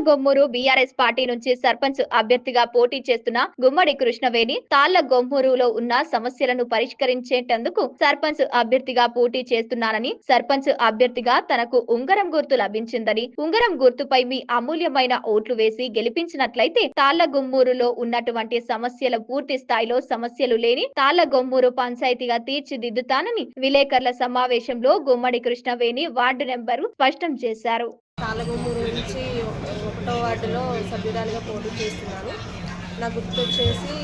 తాళ్ళగొమ్మూరు BRS party నుంచి సర్పంచ్ అభ్యర్థిగా పోటీ చేస్తున్న గుమ్మడి కృష్ణవేణి తాళ్ళగొమ్మూరులో ఉన్న సమస్యలను పరిష్కరించేటందుకు సర్పంచ్ అభ్యర్థిగా పోటీ చేస్తున్నానని సర్పంచ్ అభ్యర్థిగా తనకు ఉంగరం గుర్తు లభించిందని ఉంగరం గుర్తుపై మీ అమూల్యమైన ఓట్లు వేసి గెలిపించినట్లయితే తాళ్ళగొమ్మూరులో ఉన్నటువంటి సమస్యల పూర్తి స్థాయిలో సమస్యలు లేని తాళ్ళగొమ్మూరు పంచాయతీగా తీర్చిదిద్దుతానని విలేకరుల సమావేశంలో గుమ్మడి కృష్ణవేణి వార్డు నెంబరు స్పష్టం చేశారు. తాళగుమ్మూరు నుంచి ఒకటో వార్డులో సభ్యురాలిగా పోటీ చేస్తున్నాను నా గుర్తు వచ్చేసి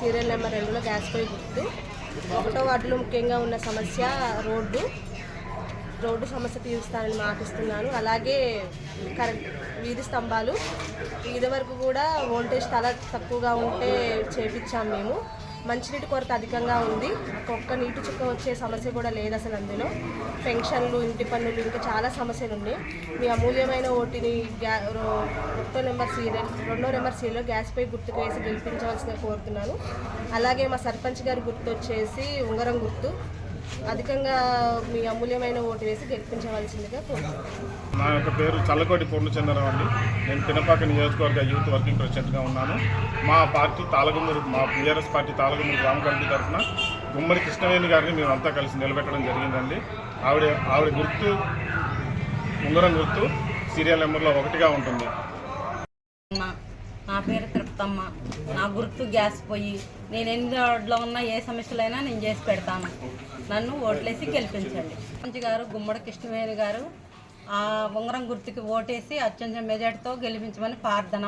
సీరియల్ నెంబర్ రెండులో గ్యాస్ పోయి గుర్తు. ఒకటో వార్డులో ముఖ్యంగా ఉన్న సమస్య రోడ్డు. రోడ్డు సమస్య తీరుస్తానని మాటిస్తున్నాను. అలాగే కరెంట్ వీధి స్తంభాలు. ఇది వరకు కూడా వోల్టేజ్ చాలా తక్కువగా ఉంటే చేపించాం మేము. మంచినీటి కొరత అధికంగా ఉంది. ఒక్క నీటి చుక్క వచ్చే సమస్య కూడా లేదు అసలు అందులో. పెన్షన్లు ఇంటి పన్నులు ఇంకా చాలా సమస్యలు ఉన్నాయి. మీ అమూల్యమైన ఓటిని గ్యా ఒకటో నెంబర్ సీరియల్ రెండో నెంబర్ సీరియల్ గ్యాస్ పై గుర్తుకు వేసి గెలిపించవలసిన కోరుతున్నాను. అలాగే మా సర్పంచ్ గారి గుర్తు వచ్చేసి ఉంగరం గుర్తు అధికంగా మీ అమూల్యమైన ఓటు వేసి గెలిపించవలసిందిగా కోరుతున్నాను నా యొక్క పేరు చల్లకోటి పూర్ణచంద్రరావు అండి. నేను పినపాక నియోజకవర్గ యూత్ వర్కింగ్ ప్రెసిడెంట్గా ఉన్నాను. మా పార్టీ తాళగుమ్మూరు మా బీఆర్ఎస్ పార్టీ తాళగుమ్మూరు గ్రామ కమిటీ తరఫున గుమ్మడి కృష్ణవేణి గారిని మేము అంతా కలిసి నిలబెట్టడం జరిగిందండి. ఆవిడ ఆవిడ గుర్తు ఉంగరం గుర్తు సీరియల్ నెంబర్లో ఒకటిగా ఉంటుంది. నా పేరు అత్తమ్మ నా గుర్తు గ్యాస్ పోయి నేను ఎన్ని రోడ్లో ఉన్నా ఏ సమస్యలైనా నేను చేసి పెడతాను. నన్ను ఓట్లేసి గెలిపించండి. మంచి గారు గుమ్మడి కృష్ణవేణి గారు ఆ ఉంగరం గుర్తుకి ఓటేసి అత్యంత మెజార్టీతో గెలిపించమని ప్రార్థన.